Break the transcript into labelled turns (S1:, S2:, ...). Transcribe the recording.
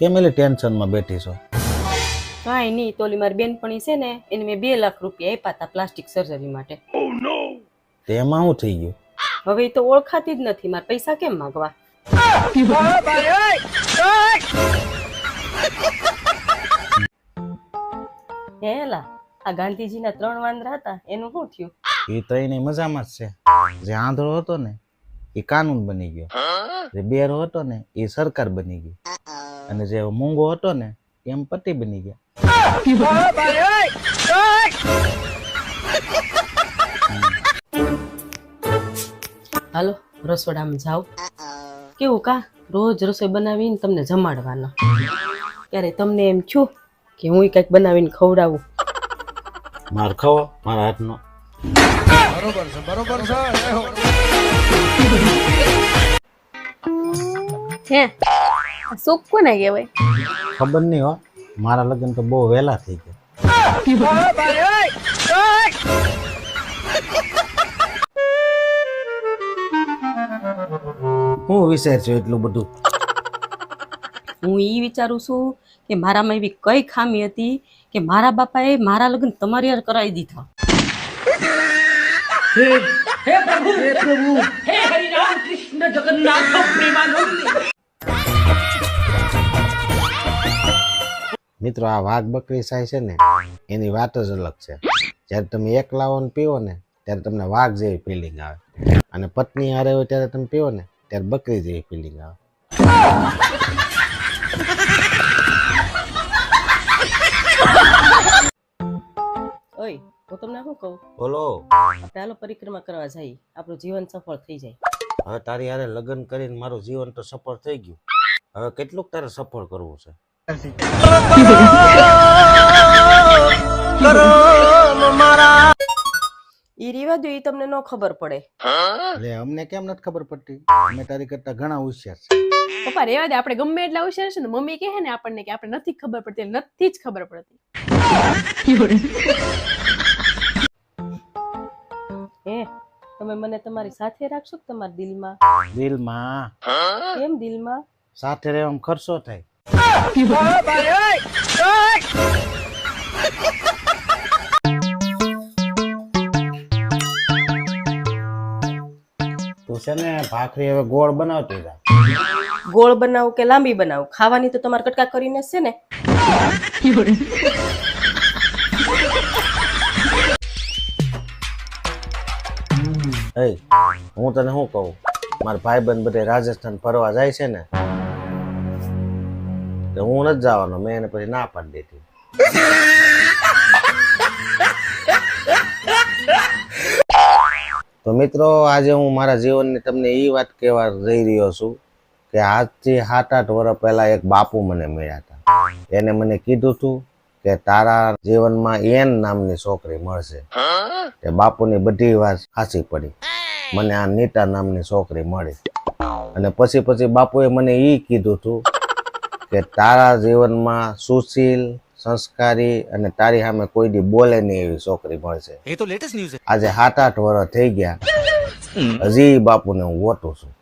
S1: કેમ એટલે ટેન્શનમાં બેઠી છો?
S2: કાંઈ નહીં તો ઓલી મારી બેનપણી છે ને એને મેં બે લાખ રૂપિયા આપ્યા હતા પ્લાસ્ટિક સર્જરી માટે.
S1: તેમાં શું થઈ ગયું?
S2: હવે તો ઓળખાતી જ નથી મારે પૈસા કેમ માંગવા? હેલા આ ગાંધીજીના ત્રણ વાંદરા હતા એનું શું થયું?
S1: એ તો એની મજામાં જ છે. જે આંધળો હતો ને એ કાનૂન બની ગયો. જે બેરો હતો ને એ સરકાર બની ગઈ. અને જે મૂંગો હતો ને એમ પતિ બની ગયા.
S2: હાલો રસોડામાં જાઓ. કેવું કા? રોજ રસોઈ બનાવીને તમને જમાડવાનો. ત્યારે તમને એમ છું કે હું કંઈક બનાવીને ખવડાવું?
S1: માર ખાવો મારા હાથનો.
S3: હે? સુખ કોને કહેવાય?
S1: ખબર નહીં હો. મારા લગ્ન તો બહુ વહેલા થઈ ગયા. હું વિચાર છું એટલું બધું.
S2: હું એ વિચારું છું કે મારામાં એવી કઈ ખામી હતી કે મારા બાપાએ મારા લગ્ન તમારી યાર કરાવી દીધા.
S1: મિત્રો આ વાઘ બકરી સાય છે ને એની વાત જ અલગ છે. જ્યારે તમે એકલા હો ને પીવો ને ત્યારે તમને વાઘ જેવી ફિલિંગ આવે. અને પત્ની હારે હોય ત્યારે તમે પીવો ને ત્યારે બકરી જેવી ફિલિંગ આવે.
S2: ઓય હું તમને શું કહું?
S1: બોલો.
S2: ચાલો હાલો પરિક્રમા કરવા જઈ આપણું જીવન સફળ થઈ જાય.
S1: હવે તારી હારે લગ્ન કરીને મારું જીવન તો સફળ થઈ ગયું. હવે કેટલુંક તારે સફળ કરવું છે?
S2: એ રિવાજો એ તમને ન ખબર પડે.
S1: એટલે અમને કેમ નથી ખબર પડતી? અમે તારી કરતા ઘણા હોશિયાર છે.
S3: પપ્પા રેવા દે આપણે ગમે એટલા હોશિયાર છે ને મમ્મી કહે ને આપણને કે આપણે નથી ખબર પડતી એટલે નથી જ ખબર પડતી.
S2: હે તમે મને તમારી સાથે રાખશો કે તમારા દિલમાં?
S1: દિલમાં.
S2: કેમ દિલમાં?
S1: સાથે રહેવામાં ખર્ચો થાય. તું છે ને ભાખરી હવે ગોળ બનાવતી જા.
S2: ગોળ બનાવું કે લાંબી બનાવું? ખાવાની તો તમારે કટકા કરીને છે ને.
S1: એ હું તને શું કહું? મારા ભાઈબંધ બધે રાજસ્થાન ફરવા જાય છે ને તો હું નથી જવાનો, મેં એને પછી ના પાડી દીધી. તો મિત્રો, આજે હું મારા જીવનની તમને એ વાત કહેવા જઈ રહ્યો છું કે આજથી સાત આઠ વર્ષ પહેલા એક બાપુ મને મળ્યા હતા. એને મને કીધું હતું કે તારા જીવનમાં એન નામની છોકરી મળશે. તે બાપુની બધી વાત સાચી પડી. મને આ નીતા નામની છોકરી મળી. અને પછી પછી બાપુએ મને એ કીધું હતું કે તારા જીવનમાં સુશીલ સંસ્કારી અને તારી સામે કોઈ દી બોલે નહીં એવી છોકરી મળશે.
S4: એ તો લેટેસ્ટ ન્યૂઝ છે.
S1: આજે સાત આઠ વર્ષ થઈ ગયા. હજી બાપુને હું વોટું છું.